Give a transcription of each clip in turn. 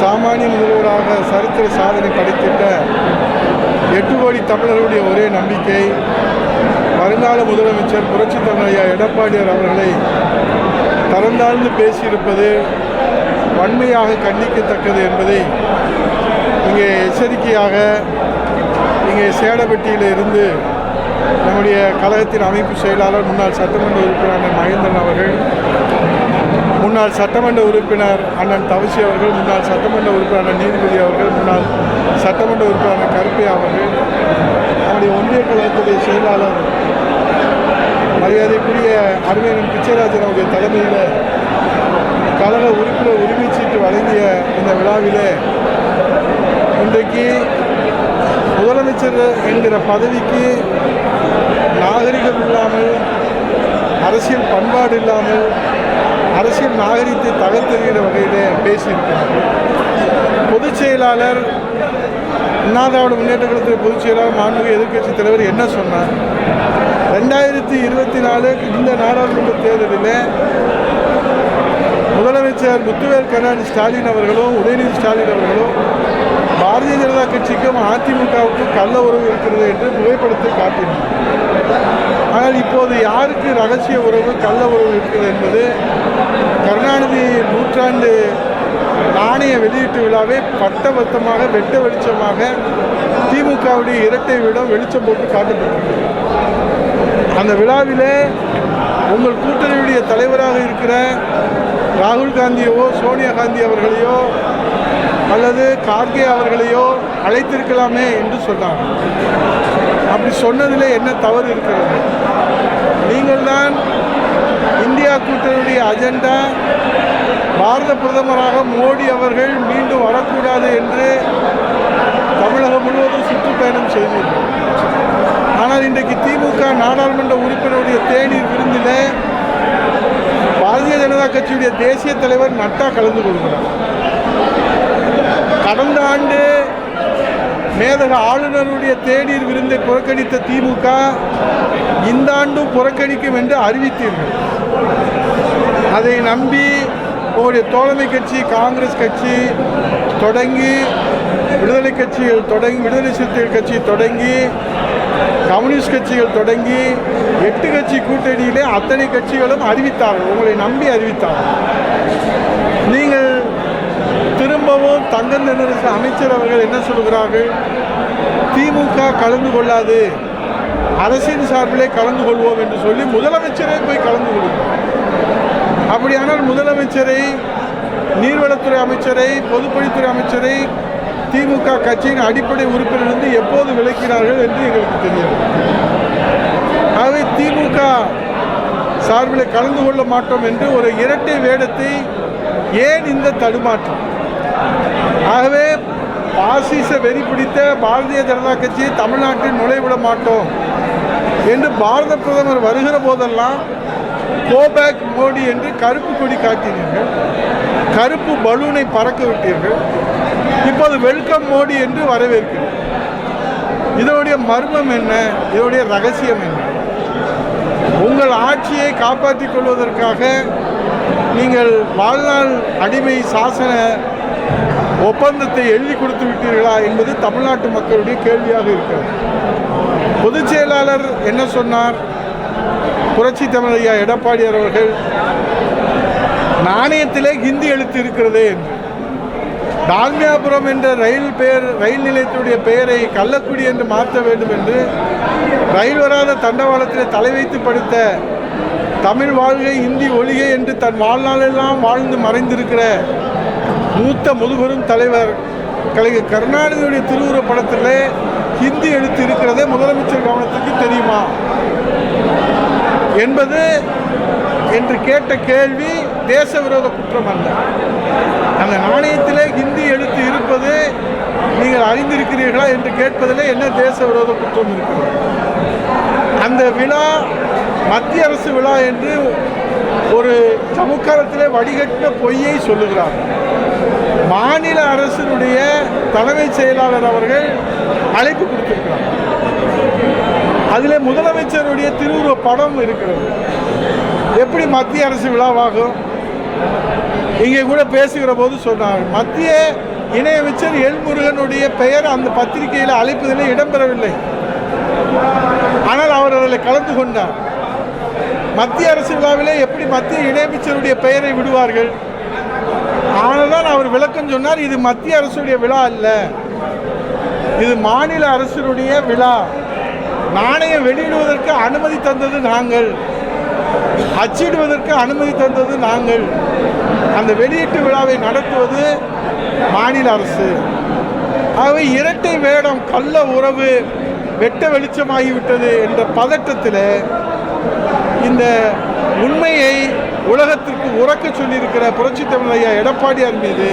சாமானிய முதல்வராக சரித்திர சாதனை படைத்திட்ட எட்டு கோடி தமிழர்களுடைய ஒரே நம்பிக்கை வருங்கால முதலமைச்சர் புரட்சி தலைவர் எடப்பாடியார் அவர்களை தரந்தாழ்ந்து பேசியிருப்பது வன்மையாக கண்டிக்கத்தக்கது என்பதை இங்கே எச்சரிக்கையாக இங்கே சேடப்பட்டியில் இருந்து நம்முடைய கழகத்தின் அமைப்பு செயலாளர் முன்னாள் சட்டமன்ற உறுப்பினர் மகேந்திரன் அவர்கள் முன்னாள் சட்டமன்ற உறுப்பினர் அண்ணன் தவசி அவர்கள் முன்னாள் சட்டமன்ற உறுப்பினர் நீதிபதி அவர்கள் முன்னாள் சட்டமன்ற உறுப்பினர் கருப்பையா அவர்கள் நம்முடைய ஒன்றிய கழகத்துடைய செயலாளர் மரியாதைக்குரிய அருமையன் பிச்சைராஜன் அவருடைய தலைமையில் கழக உறுப்பினர் உரிமை சீட்டு வழங்கிய இந்த விழாவிலே இன்றைக்கு முதலமைச்சர் என்கிற பதவிக்கு நாகரிகம் இல்லாமல் அரசியல் பண்பாடு இல்லாமல் அரசியல் நாகரிகத்தை தகர்த்தெறிகிற வகையிலே பேசியிருக்கிறார். பொதுச் செயலாளர் அண்ணா திராவிட முன்னேற்ற கழகத்தின் பொதுச் செயலாளர் மாண்புமிகு எதிர்க்கட்சி தலைவர் என்ன சொன்னார்? ரெண்டாயிரத்தி இருபத்தி நாலு இந்த நாடாளுமன்ற தேர்தலில் முதலமைச்சர் முத்துவேல் கருணாநிதி ஸ்டாலின் அவர்களும் உதயநிதி ஸ்டாலின் அவர்களும் பாரதிய ஜனதா கட்சிக்கும் அதிமுகவுக்கும் கள்ள உறவு இருக்கிறது என்று புகைப்படத்தை காட்டினார். ஆனால் இப்போது யாருக்கு ரகசிய உறவு கள்ள உறவு இருக்கிறது என்பது கருணாநிதி நூற்றாண்டு நாணய வெளியீட்டு விழாவை பட்டபத்தமாக வெட்ட வெளிச்சமாக திமுகவுடைய இரட்டை விடம் வெளிச்சம் போட்டு காட்டப்பட்டது அந்த விழாவிலே உங்கள் கூட்டணியுடைய தலைவராக இருக்கிற ராகுல் காந்தியவோ சோனியா காந்தி அவர்களையோ அல்லது கார்கே அவர்களையோ அழைத்திருக்கலாமே என்று சொன்னார். அப்படி சொன்னதில் என்ன தவறு இருக்கிறது? நீங்கள் தான் இந்தியா கூட்டணியுடைய அஜெண்டா. பாரத பிரதமராக மோடி அவர்கள் மீண்டும் வரக்கூடாது என்று தமிழகம் முழுவதும் சுற்றுப்பயணம் செய்தீர்கள். ஆனால் இன்றைக்கு திமுக நாடாளுமன்ற உறுப்பினருடைய தேநீர் விருந்தில் பாரதிய ஜனதா கட்சியுடைய தேசிய தலைவர் நட்டா கலந்து கொள்கிறார். கடந்த ஆண்டு மேதக ஆளுநருடைய தேநீர் விருந்தை புறக்கணித்த திமுக இந்த ஆண்டும் புறக்கணிக்கும் என்று அறிவித்தீர்கள். அதை நம்பி உங்களுடைய தோழமை கட்சி காங்கிரஸ் கட்சி தொடங்கி விடுதலை கட்சிகள் தொடங்கி விடுதலை சிறுத்தைகள் கட்சி தொடங்கி கம்யூனிஸ்ட் கட்சிகள் தொடங்கி எட்டு கட்சி கூட்டணியிலே அத்தனை கட்சிகளும் அறிவித்தார்கள். உங்களை நம்பி அறிவித்தார்கள். நீங்கள் திரும்பவும் தங்கம் நிறுவன அமைச்சர் அவர்கள் என்ன சொல்கிறார்கள் திமுக கலந்து கொள்ளாது. அரசின் சார்பிலே கலந்து கொள்வோம் என்று சொல்லி முதலமைச்சரே போய் கலந்து கொள்வோம் அப்படியானால் முதலமைச்சரை நீர்வளத்துறை அமைச்சரை பொதுப்பணித்துறை அமைச்சரை திமுக கட்சியின் அடிப்படை உறுப்பினரிலிருந்து எப்போது விளக்கிறார்கள் என்று எங்களுக்கு தெரியும் ஆகவே திமுக சார்பில் கலந்து கொள்ள மாட்டோம் என்று ஒரு இரட்டை வேடத்தை ஏன் இந்த தடுமாற்றம்? ஆகவே பாசிச வெறி பிடித்த பாரதிய ஜனதா கட்சியை தமிழ்நாட்டில் நுழைவிட மாட்டோம் என்று பாரத பிரதமர் வருகிற போதெல்லாம் கோபேக் மோடி என்று கருப்பு கொடி காட்டினீர்கள். கருப்பு பலூனை பறக்க விட்டீர்கள். இப்போது வெல்கம் மோடி என்று வரவேற்கிறீர்கள் இதனுடைய மர்மம் என்ன? இதனுடைய ரகசியம் என்ன? உங்கள் ஆட்சியை காப்பாற்றிக் கொள்வதற்காக நீங்கள் வாழ்நாள் அடிமை சாசன ஒப்பந்தத்தை எழுதி கொடுத்து விட்டீர்களா என்பது தமிழ்நாட்டு மக்களுடைய கேள்வியாக இருக்கிறது. பொதுச் செயலாளர் என்ன சொன்னார்? புரட்சி தமிழையா எடப்பாடியார் அவர்கள் நாணயத்திலே ஹிந்தி எழுத்து இருக்கிறதே என்று. டால்மியாபுரம் என்ற ரயில் பெயர் ரயில் நிலையத்துடைய பெயரை கள்ளக்குடி என்று மாற்ற வேண்டும் என்று ரயில் வராத தண்டவாளத்தில் தலை வைத்து படுத்த தமிழ் வாழ்கை இந்தி ஒழிகை என்று தன் வாழ்நாளெல்லாம் வாழ்ந்து மறைந்திருக்கிற மூத்த முதுபெரும் தலைவர் கலைஞர் கருணாநிதியுடைய திருவுருவ படத்தில் ஹிந்தி எழுத்து இருக்கிறதே முதலமைச்சர் கவனத்துக்கு தெரியுமா? என்பது என்று கேட்ட கேள்வி தேச விரோத குற்றம் அல்ல. அந்த நாணயத்திலே ஹிந்தி எழுத்து இருப்பது நீங்கள் அறிந்திருக்கிறீர்களா என்று கேட்பதிலே என்ன தேச விரோத குற்றம் இருக்கிறது? அந்த விழா மத்திய அரசு விழா என்று ஒரு சமுக்காலத்திலே வடிகட்டின பொய்யை சொல்லுகிறார் மாநில அரசினுடைய தலைமைச் செயலாளர் அவர்கள் அழைப்பு கொடுத்திருக்கிறார். அதில் முதலமைச்சருடைய திருவுருவ படம் இருக்கிறது. எப்படி மத்திய அரசு விழாவாகும்? இங்கே கூட பேசுகிற போது சொன்னார் மத்திய இணையமைச்சர் எல்முருகனுடைய பெயர் அந்த பத்திரிகையில் அழைப்பதில் இடம்பெறவில்லை. ஆனால் அவர் அதில் கலந்து கொண்டார். மத்திய அரசு விழாவிலே எப்படி மத்திய இணையமைச்சருடைய பெயரை விடுவார்கள்? ஆனால் அவர் விளக்கம் சொன்னார் இது மத்திய அரசுடைய விழா அல்ல. இது மாநில அரசுடைய விழா. நாணயம் வெளியிடுவதற்கு அனுமதி தந்தது நாங்கள். அச்சிடுவதற்கு அனுமதி தந்தது நாங்கள். அந்த வெளியீட்டு விழாவை நடத்துவது மாநில அரசு. ஆகவே இரட்டை வேடம் கள்ள உறவு வெட்ட வெளிச்சமாகிவிட்டது என்ற பதட்டத்தில் இந்த உண்மையை உலகத்திற்கு உறக்க சொல்லியிருக்கிற புரட்சி தமிழையா எடப்பாடியார் மீது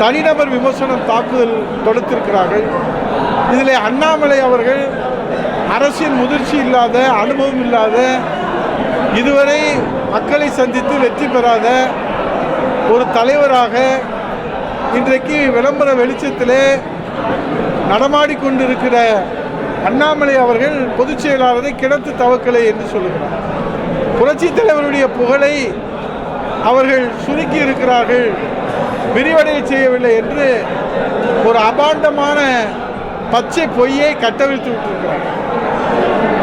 தனிநபர் விமர்சனம் தாக்குதல் தொடுத்திருக்கிறார்கள். இதில் அண்ணாமலை அவர்கள் அரசின் முதிர்ச்சி இல்லாத அனுபவம் இல்லாத இதுவரை மக்களை சந்தித்து வெற்றி பெறாத ஒரு தலைவராக இன்றைக்கு விளம்பர வெளிச்சத்திலே நடமாடிக்கொண்டிருக்கிற அண்ணாமலை அவர்கள் பொதுச் செயலாளரை கிடத்து தவக்கலை என்று சொல்லுகிறார். புரட்சி தலைவருடைய புகழை அவர்கள் சுருக்கி இருக்கிறார்கள். விரிவடைய செய்யவில்லை என்று ஒரு அபாண்டமான பச்சை பொய்யை கட்டவிழ்த்து விட்டிருக்கிறார்.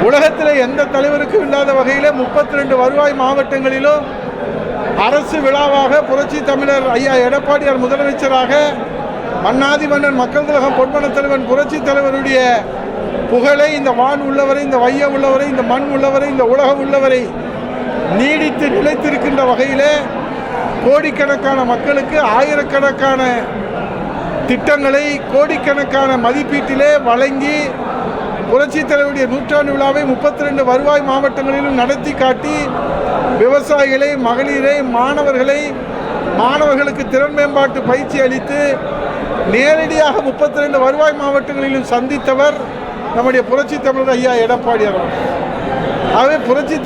உலகத்தில் எந்த தலைவருக்கும் இல்லாத வகையில் முப்பத்தி ரெண்டு வருவாய் மாவட்டங்களிலும் அரசு விழாவாக புரட்சி தமிழர் ஐயா எடப்பாடியார் முதலமைச்சராக மன்னாதி மன்னன் மக்கள் கழகம் பொன்மன தலைவன் புரட்சி தலைவருடைய புகழை இந்த வான் உள்ளவரை இந்த வையம் உள்ளவரை இந்த மண் உள்ளவரை இந்த உலகம் உள்ளவரை நீடித்து நிலைத்திருக்கின்ற வகையில் கோடிக்கணக்கான மக்களுக்கு ஆயிரக்கணக்கான திட்டங்களை கோடிக்கணக்கான மதிப்பீட்டிலே வழங்கி புரட்சித் தலைவருடைய நூற்றாண்டு விழாவை முப்பத்தி ரெண்டு வருவாய் மாவட்டங்களிலும் நடத்தி காட்டி விவசாயிகளை மகளிரை மாணவர்களை மாணவர்களுக்கு திறன் மேம்பாட்டு பயிற்சி அளித்து நேரடியாக முப்பத்தி ரெண்டு வருவாய் மாவட்டங்களிலும் சந்தித்தவர் நம்முடைய புரட்சி தமிழர் ஐயா எடப்பாடி அவர்கள். ஆகவே புரட்சி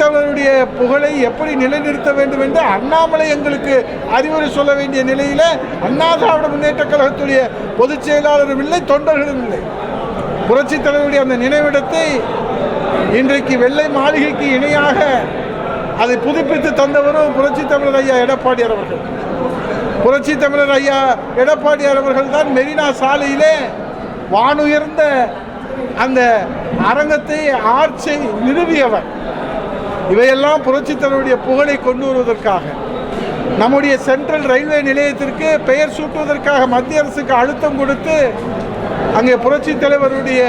புகழை எப்படி நிலைநிறுத்த வேண்டும் என்று அண்ணாமலை எங்களுக்கு அறிவுரை சொல்ல வேண்டிய நிலையில் அண்ணா திராவிட முன்னேற்ற கழகத்துடைய பொதுச் செயலாளரும் இல்லை தொண்டர்களும் இல்லை. புரட்சி தலைவருடைய அந்த நினைவிடத்தை இன்றைக்கு வெள்ளை மாளிகைக்கு இணையாக அதை புதுப்பித்து தந்தவரும் புரட்சி தமிழர் ஐயா எடப்பாடியார் அவர்கள். புரட்சி தமிழர் ஐயா எடப்பாடியார் அவர்கள் தான் மெரினா சாலையிலே வானுயர்ந்த அந்த அரங்கத்தை ஆட்சி நிறுவியவர். இவையெல்லாம் புரட்சி தலைவருடைய புகழை கொண்டு வருவதற்காக நம்முடைய சென்ட்ரல் ரயில்வே நிலையத்திற்கு பெயர் சூட்டுவதற்காக மத்திய அரசுக்கு அழுத்தம் கொடுத்து அங்கே புரட்சி தலைவருடைய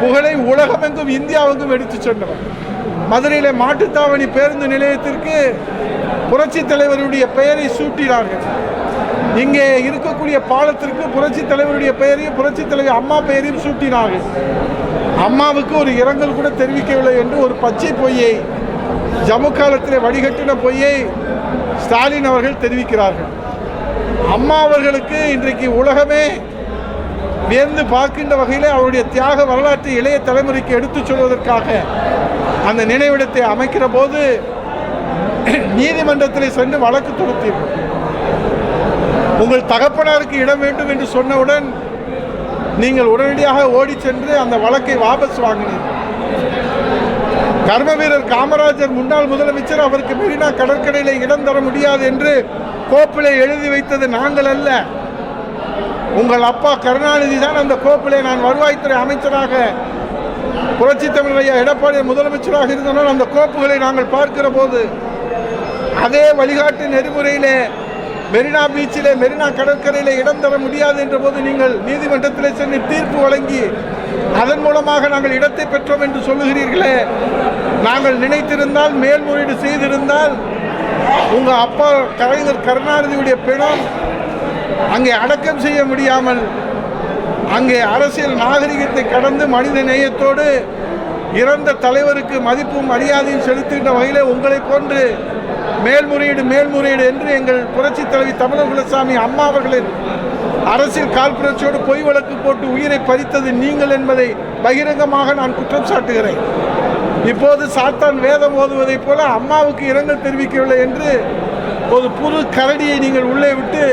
புகழை உலகமெங்கும் இந்தியாவெங்கும் எடுத்துச் சென்றவர். மதுரையில் மாட்டுத்தாவணி பேருந்து நிலையத்திற்கு புரட்சி தலைவருடைய பெயரை சூட்டினார்கள். இங்கே இருக்கக்கூடிய பாலத்திற்கு புரட்சி தலைவருடைய பெயரையும் புரட்சி தலைவர் அம்மா பெயரையும் சூட்டினார்கள். அம்மாவுக்கு ஒரு இரங்கல் கூட தெரிவிக்கவில்லை என்று ஒரு பச்சை பொய்யை ஜம்மு காலத்தில் வடிகட்டின பொய்யை ஸ்டாலின் அவர்கள் தெரிவிக்கிறார்கள். அம்மா அவர்களுக்கு இன்றைக்கு உலகமே வியந்து பார்க்கின்ற வகையில் அவருடைய தியாக வரலாற்றை இளைய தலைமுறைக்கு எடுத்துச் சொல்வதற்காக அந்த நினைவிடத்தை அமைக்கிற போது நீதிமன்றத்தில் சென்று வழக்கு தொடுத்தீர்கள். உங்கள் தகப்பனாருக்கு இடம் வேண்டும் என்று சொன்னவுடன் நீங்கள் உடனடியாக ஓடி சென்று அந்த வழக்கை வாபஸ் வாங்கினீர்கள். கர்ம வீரர் காமராஜர் முன்னாள் முதலமைச்சர் அவருக்கு மெரினா கடற்கரையில் இடம் தர முடியாது என்று கோப்பிலை எழுதி வைத்தது நாங்கள் அல்ல. உங்கள் அப்பா கருணாநிதி தான் அந்த கோப்பிலே நான் வருவாய்த்துறை அமைச்சராக புரட்சி தமிழர் ஐயா எடப்பாடி முதலமைச்சராக இருந்தனால் அந்த கோப்புகளை நாங்கள் பார்க்கிற போது அதே வழிகாட்டு நெறிமுறையிலே மெரினா பீச்சிலே மெரினா கடற்கரையிலே இடம் தர முடியாது என்ற போது நீங்கள் நீதிமன்றத்தில் சென்று தீர்ப்பு வழங்கி அதன் மூலமாக நாங்கள் இடத்தை பெற்றோம் என்று சொல்லுகிறீர்களே. நாங்கள் நினைத்திருந்தால் மேல்முறையீடு செய்திருந்தால் உங்கள் அப்பா கலைஞர் கருணாநிதியுடைய பிணம் அங்கே அடக்கம் செய்ய முடியாமல் அங்கே அரசியல் நாகரிகத்தை கடந்து மனித நேயத்தோடு இறந்த தலைவருக்கு மதிப்பும் மரியாதையும் செலுத்துகின்ற வகையில் உங்களை போன்று மேல்முறையீடு மேல்முறையீடு என்று எங்கள் புரட்சி தலைவி தமிழர் குலசாமி அம்மா அவர்களின் அரசியல் காழ்ப்புணர்ச்சியோடு பொய் வழக்கு போட்டு உயிரை பறித்தது நீங்கள் என்பதை பகிரங்கமாக நான் குற்றம் சாட்டுகிறேன். இப்போது சாத்தான் வேதம் ஓதுவதைப் போல அம்மாவுக்கு இரங்கல் தெரிவிக்கவில்லை என்று ஒரு புது கரடியை நீங்கள் உள்ளே விட்டு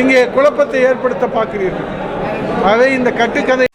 இங்கே குழப்பத்தை ஏற்படுத்த பார்க்கிறீர்கள். ஆகவே இந்த கட்டுக்கதை